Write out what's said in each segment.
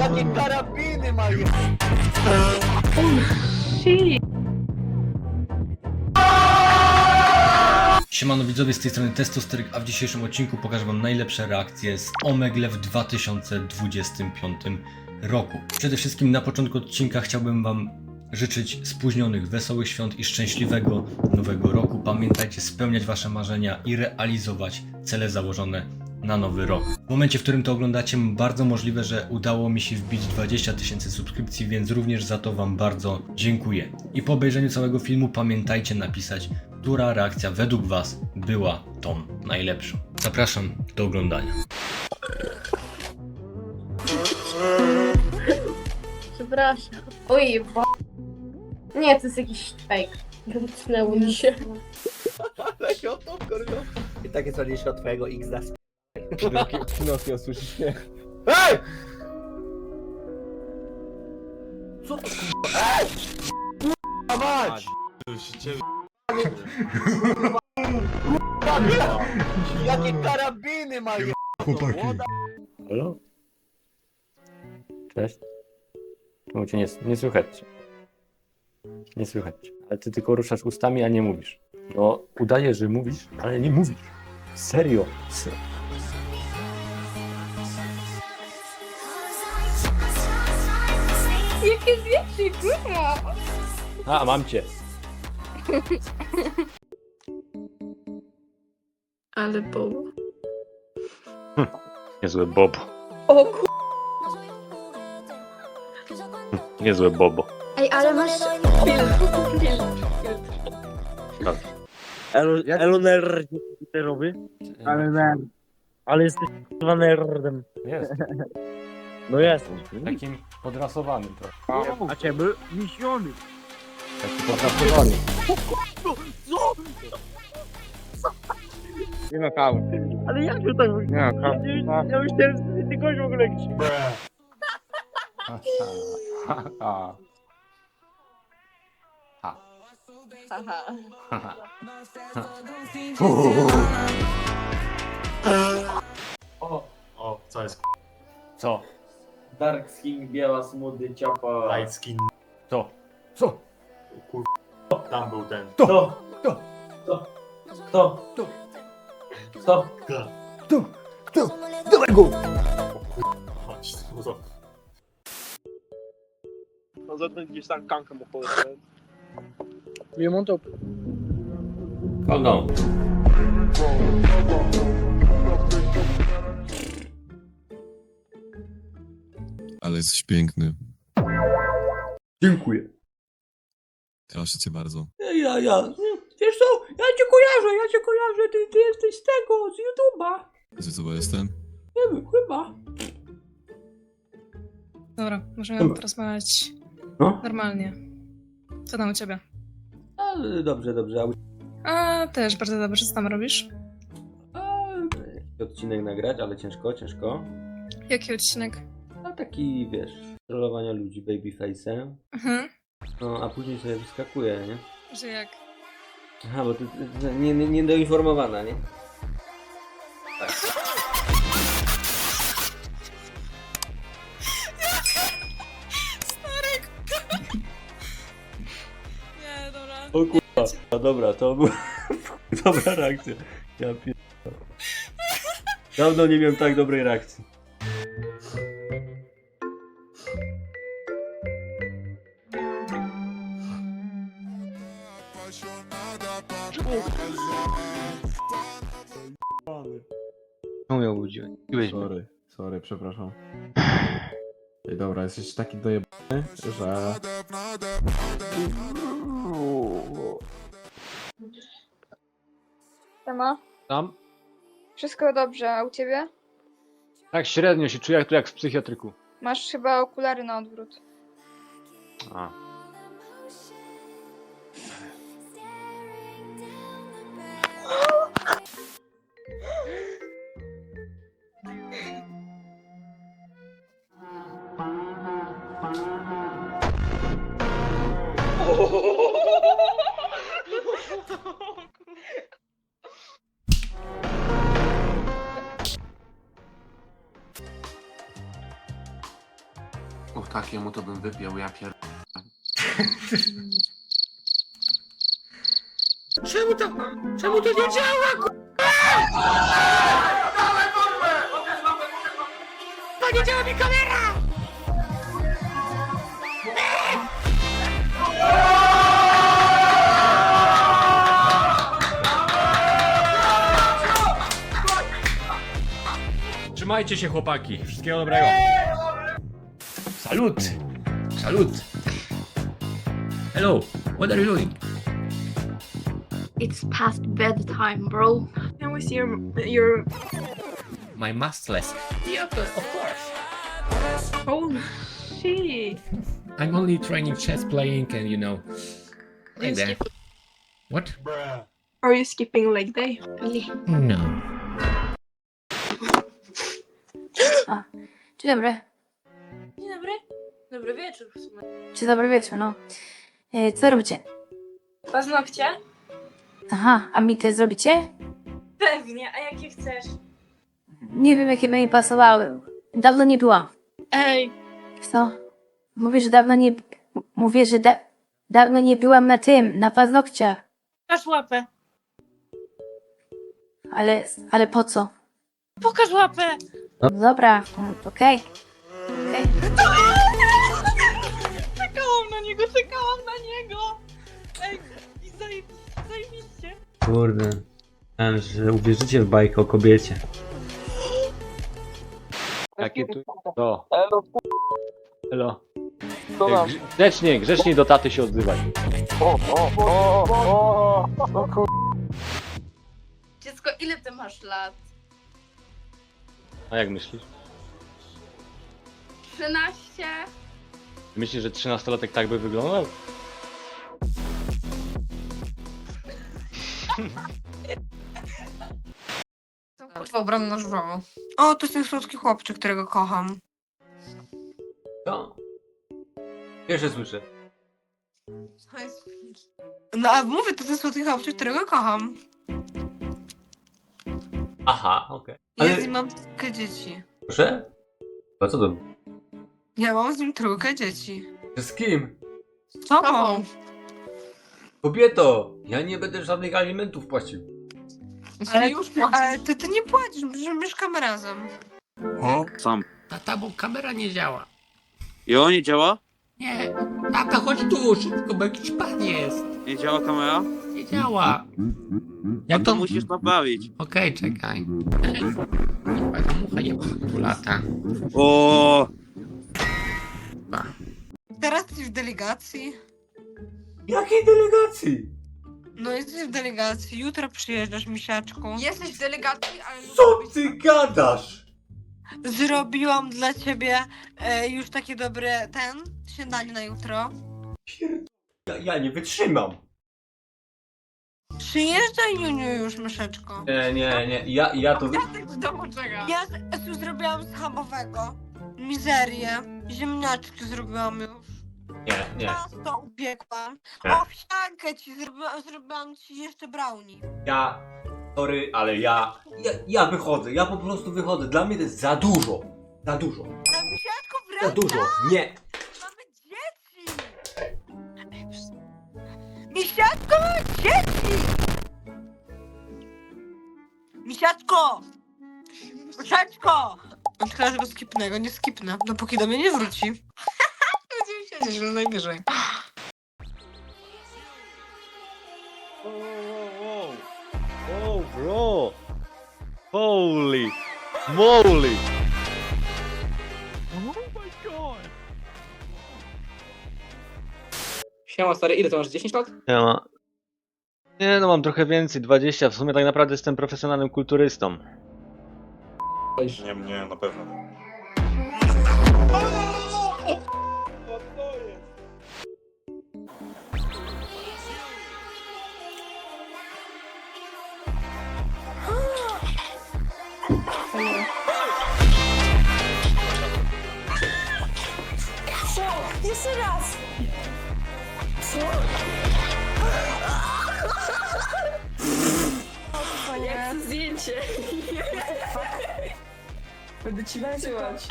Jakie karabiny mają! Siemano widzowie, z tej strony Testosteryk, a w dzisiejszym odcinku pokażę wam najlepsze reakcje z Omegle w 2025 roku. Przede wszystkim na początku odcinka chciałbym wam życzyć spóźnionych, wesołych świąt i szczęśliwego nowego roku. Pamiętajcie spełniać wasze marzenia i realizować cele założone na nowy rok. W momencie, w którym to oglądacie, bardzo możliwe, że udało mi się wbić 20 tysięcy subskrypcji, więc również za to wam bardzo dziękuję. I po obejrzeniu całego filmu pamiętajcie napisać, która reakcja według was była tą najlepszą. Zapraszam do oglądania. Przepraszam. Oj, bo... Nie, to jest jakiś fake. Wytnęło mi się. Ale o to kurwa. I tak jest ładniejsze od twojego XD. Pinokio, Pinokio słyszysz mnie? Ej! Co to kurwa? Ej! Kurwa mać! Kurwa, Jakie karabiny mają! Chłopaki. Halo? Cześć. Czemu cię nie, nie słychać? cię? Nie słychać. cię. Ale ty tylko ruszasz ustami, a nie mówisz. No, udajesz, że mówisz, ale nie mówisz. Serio. Se- Jakie zdjęcie, kurwa! A, mam cię. Ale bo... Niezłe bobo. O kur... Niezłe bobo. Ej, ale masz... Elo, Elo nerd ty robi? Ale nerd. Ale jesteś nerdem. Jest. No jestem. Takim podrasowanym trochę. A ciebie? Misiony. Taki podrasowany. Nie ma kawy. Ale jak to tak wygląda? Nie ma kawy. Ja myślałem, że ty gość w ogóle jakiś. A. O, co jest Co? Dark skin, biała smudy, ciapa. light skin? Co? Co? Tam był ten. Kto? Kto? Kto? Kto? Kto? Kto? Kto? Kto? Dawaj go! Chodź, tu. No za to gdzieś tam kankę mu powiedziałem. Nie mam Ale jesteś piękny. Dziękuję. Proszę cię bardzo. Ja, ja. Wiesz co? Ja cię kojarzę, ja cię kojarzę. Ty, ty jesteś z tego, z YouTube'a. Wiecie co bo jestem? Nie wiem, chyba. Dobra, możemy Dobra. porozmawiać No? normalnie. Co tam u ciebie? A, dobrze, dobrze. A, też bardzo dobrze. Co tam robisz? A, a, odcinek nagrać, ale ciężko, ciężko. Jaki odcinek? A taki, wiesz, trollowania ludzi babyface'em. Mhm. No, a później sobie wyskakuje, nie? Że jak? Aha, bo ty, ty, ty nie, nie, niedoinformowana, nie? Nie, dobra. O kurwa. No dobra, to była dobra reakcja. Ja pier... Dawno nie miałem tak dobrej reakcji. Przepraszam. Ej, dobra, jesteś taki dojebany, że... Siema. Tam? Wszystko dobrze, a u ciebie? Tak średnio się czuję, jak tu jak w psychiatryku. Masz chyba okulary na odwrót. A. O takiemu to bym wypiał, ja pier... Czemu to... Czemu to nie działa, k***a? Dawaj działa mi kamera! Trzymajcie się chłopaki, wszystkiego dobrego. Salut! Salut! Hello, what are you doing? It's past bedtime, bro. And with your, your... My mastless. Yeah, of course. Holy shit. I'm only training chess playing and you know. Hey there. What? Are you skipping leg day? No. Dzień dobry. Dzień dobry. Dobry wieczór w sumie. Dzień dobry wieczór, no. E, co robicie? Paznokcie? Aha, a mi te zrobicie? Pewnie, a jakie chcesz? Nie wiem, jakie mi pasowały. Dawno nie byłam. Ej, Co? Mówię, że dawno nie... Mówię, że da... dawno nie byłam na tym, na paznokciach. pokaż łapę. Ale, ale po co? Pokaż łapę. No dobra, okej. Okej. Czekałam na niego, czekałam na niego. Ej, i zaj, zajebiście. Kurde. Myślałem, że uwierzycie w bajkę o kobiecie. Jakie tu... To. Elo. Grze- Grzecznie, grzecznie do taty się odzywaj. Dziecko, ile ty masz lat? A jak myślisz? 13. Myślisz, że 13-latek tak by wyglądał? Kurwa, ubrany na żwawo. O, to jest ten słodki chłopczyk, którego kocham. Co? Pierwsze słyszę. No a mówię, to ten słodki chłopczyk, którego kocham. Aha, okej. Ja z nim mam trójkę dzieci. Proszę? A co to? Ja mam z nim trójkę dzieci. Z kim? Z tobą. Kobieto! Ja nie będę żadnych alimentów płacił. Ale już Ale ty, ty nie płacisz, że mieszkamy razem. Sam. Tata, bo kamera nie działa. Jo, nie działa? Nie, tata, chodź tu, szybko, bo jakiś pan jest. Nie działa kamera? Nie działa. Jak To musisz naprawić. Okej, czekaj. Taka mucha je tu lata. O, Teraz jesteś w delegacji. Jakiej delegacji? No jesteś w delegacji, jutro przyjeżdżasz, misiaczku. Jesteś w delegacji, ale... Co ty gadasz? Zrobiłam dla ciebie e, już takie dobre ten śniadanie na jutro. Ja, ja nie wytrzymam. Przyjeżdżaj Juniu już, myszeczko. Nie, nie, nie. Ja, ja to... w domu czeka. Ja z- z- zrobiłam schabowego. Mizerię. Ziemniaczki zrobiłam już. Nie, nie. Ciasto upiekłam. Nie. Owsiankę ci zrobiłam, zrobiłam ci jeszcze brownie. Ja... Sorry, ale ja, ja... Ja wychodzę, ja po prostu wychodzę. Dla mnie to jest za dużo. Za dużo. Ale misiaczku Za wracaj! dużo. Nie. Mamy dzieci! Mamy dzieci! Misiaczko! Misiaczko! On chyba tego skipnego, nie skipnę, dopóki do mnie nie wróci. Będziemy siedzieć, no najwyżej. Oh, bro. Holy moly. Siema stary, ile to masz? 10 lat? Ja ma... Nie no, mam trochę więcej, 20. W sumie tak naprawdę jestem profesjonalnym kulturystą. Nie, nie, na pewno. Jeszcze raz! Co? To zdjęcie? Będę ci wysyłać.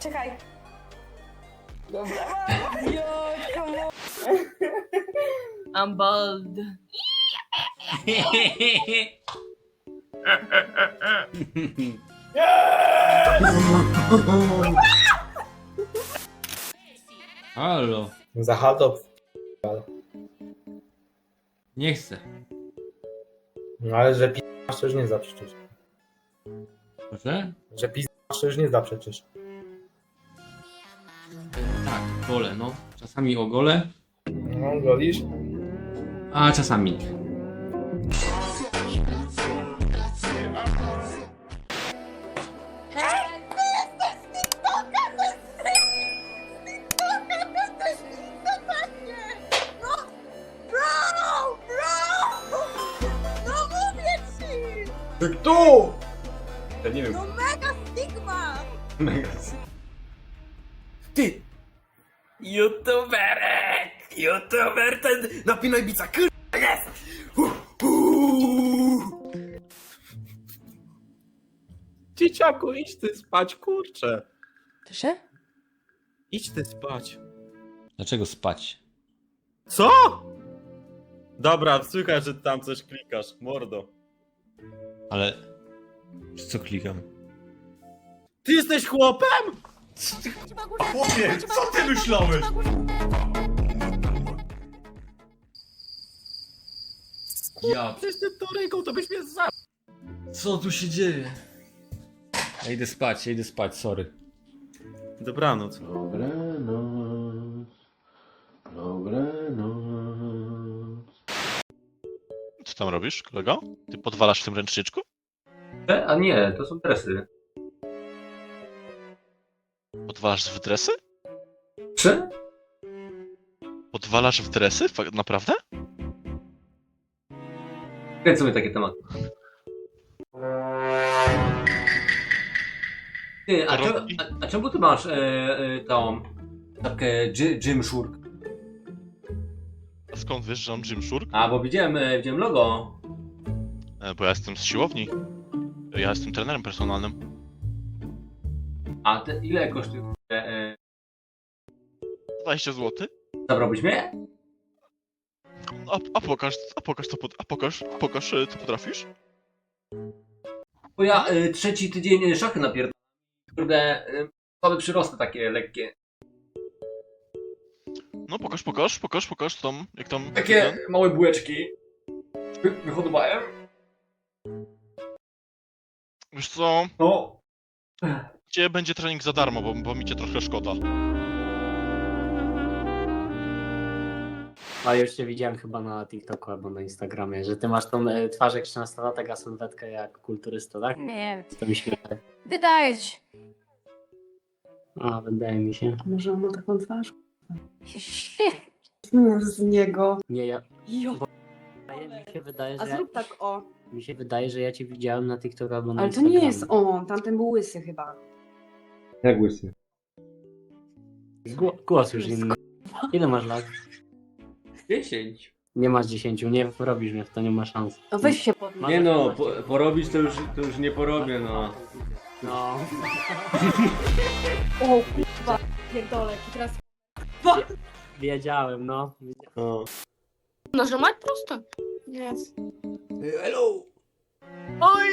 Czekaj. I'm bald. Halo, Za halto. nie chcę. No ale że p***asz to już nie zda przecież. Proszę? Że p***asz to już nie zda przecież. Tak, gole, no. Czasami o gole, No, golisz? a czasami nie. Kto? Ja nie wiem. No mega stigma! Mega. Ty! YouTuberek! YouTuber ten napinaj bica, kurwa, jest! Uh, uh. Dzieciaku, idź ty spać, kurczę. Proszę? Idź ty spać. Dlaczego spać? Co? Dobra, słychać, że tam coś klikasz, mordo. Ale... Co klikam? Ty jesteś chłopem? Chłopie, co ty myślałeś? Ja... Przecież ty to ręką, to byś mnie za... Co tu się dzieje? Ja idę spać, ja idę spać, sorry. Dobranoc. Dobranoc. Dobranoc. Tam robisz, kolego? Ty podwalasz w tym ręczniczku? A nie, to są dresy. Podwalasz w dresy? Czy? Podwalasz w dresy? Fak- Naprawdę? Kręcą mnie takie tematy. Ty, a, czemu, a, a czemu ty masz e, e, tą czapkę Gy- Gymshark? Skąd wiesz, że on Gymshark? A, bo widziałem, e, widziałem logo. E, Bo ja jestem z siłowni. Ja jestem trenerem personalnym. A te, ile kosztuje? E, e, 20 zł. zabrałbyś mnie? A, a pokaż, a pokaż co, pod, a pokaż, pokaż e, co potrafisz. Bo ja e, trzeci tydzień szachy napierdolę. Kurde, e, słabe przyrosty takie lekkie. No pokaż, pokaż, pokaż, pokaż co tam, jak tam... Takie małe bułeczki. Wy- Wyhodowałem. Wiesz co, No, gdzie będzie trening za darmo, bo, bo mi cię trochę szkoda. A już cię widziałem chyba na TikToku albo na Instagramie, że ty masz tą e, twarz jak 13-latek, a sylwetkę jak kulturysta, tak? Nie, To mi śmieje. wydaje się. A, wydaje mi się. Może on ma taką twarz? Z niego. Nie, ja... Jo. Mi się wydaje, A że ja, zrób tak o. mi się wydaje, że ja cię widziałem na TikToku albo na Ale to Instagramie. nie jest on, tamten był łysy chyba. Jak łysy? Gło- Głos już inny. Ile masz lat? 10. Nie masz 10, nie robisz mnie w to, nie ma szans. No weź się podnieś. Nie no, po, porobić to już, to już nie porobię, no. No. O kurwa, pierdolę, i teraz... Wiedziałem, no. no. Nажимать просто? Yes. Hello! Oj!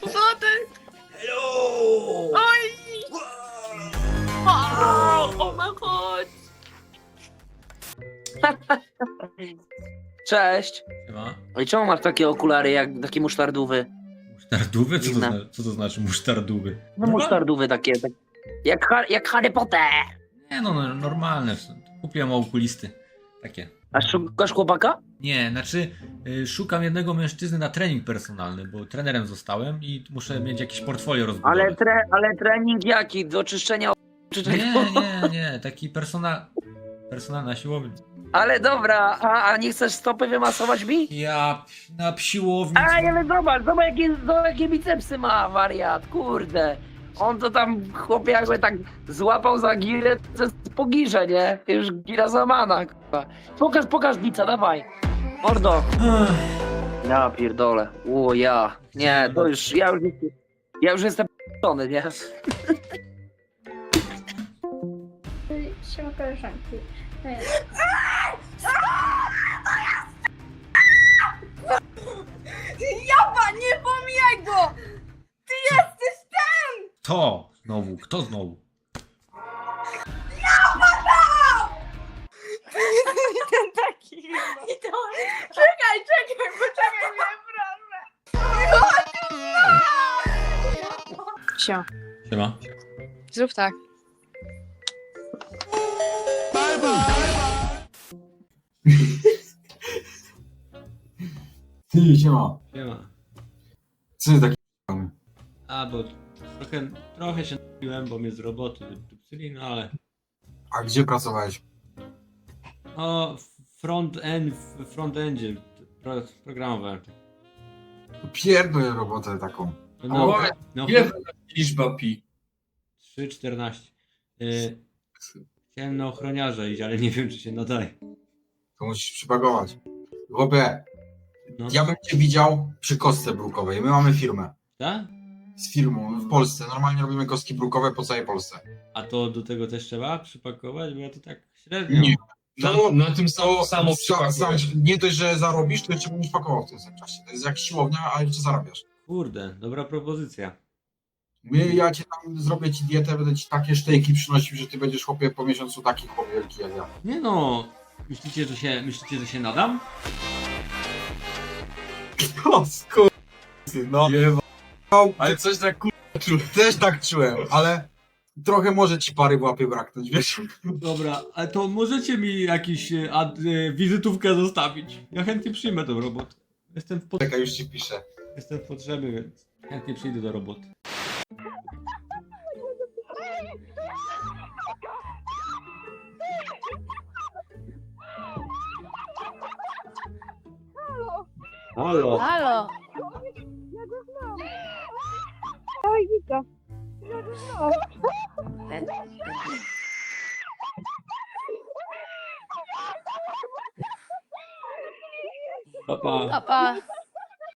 Co ty? Hello! Oj! O, o my god! Cześć. Chyba. I czemu masz takie okulary jak takie musztardówy? Musztardówy? Co to, Dziwne. zna, co to znaczy musztardówy? No musztardówy takie, tak, jak, Har- jak Harry Potter. Nie no, no, normalne. Kupiłem okulisty. Takie. A szukasz chłopaka? Nie, znaczy y, szukam jednego mężczyzny na trening personalny, bo trenerem zostałem i muszę mieć jakieś portfolio rozbudować. Ale, tre, ale trening jaki? Do czyszczenia czy? Nie, nie, nie, taki personal... Personalna siłownia. Ale dobra, a, a nie chcesz stopy wymasować mi? Ja na siłowni... A, ale zobacz, zobacz jakie, zobacz jakie bicepsy ma wariat, kurde. On to tam, chłopie, jakby tak złapał za girę, to jest po girze, nie? Już gira złamana, kurwa. Pokaż, pokaż bica, dawaj. Mordo. Ja pierdolę. O, ja. Nie, to już, ja już, jestem- ja już jestem p***ony, nie? Siema koleżanki. Jaba, nie pomijaj go! Ty jesteś ten! To znowu, kto znowu? Ten taki. Czekaj, czekaj, poczekaj mnie, proszę. Siema. zrób tak. Ty, siema. Siema. Co ty taki A, bo trochę, trochę się napiłem, bo mnie z roboty wypsyli, no ale... A gdzie pracowałeś? O, front end, w front endzie pro, programowałem. Pierdolę robotę taką. No, no, ile liczba pi? 3,14. Y, chciałem na ochroniarza iść, ale nie wiem, czy się nadaje. To musisz przypagować. Chłopie, No. ja bym cię widział przy kostce brukowej. My mamy firmę. Tak? Z firmą w Polsce. Normalnie robimy kostki brukowe po całej Polsce. A to do tego też trzeba przypakować, bo ja to tak średnio. Nie. No, na tym to samo sam, sam, Nie dość, że zarobisz, to jeszcze będziesz pakował w tym samym czasie. To jest jak siłownia, a jeszcze zarabiasz. Kurde, dobra propozycja. My, ja cię tam zrobię ci dietę, będę ci takie sztejki przynosił, że ty będziesz chłopie po miesiącu taki chłop wielki jak ja. Nie no, myślicie, że się, myślicie, że się nadam? O, skur... No. Ale coś tak kur... Też tak czułem, ale trochę może ci pary w łapie braknąć, wiesz? Dobra, ale to możecie mi jakiś e, ad, e, wizytówkę zostawić. Ja chętnie przyjmę tą robotę. Jestem w. Czekaj, już ci piszę. Jestem w potrzebie, więc chętnie przyjdę do roboty. Halo. Halo. Papa. Papa.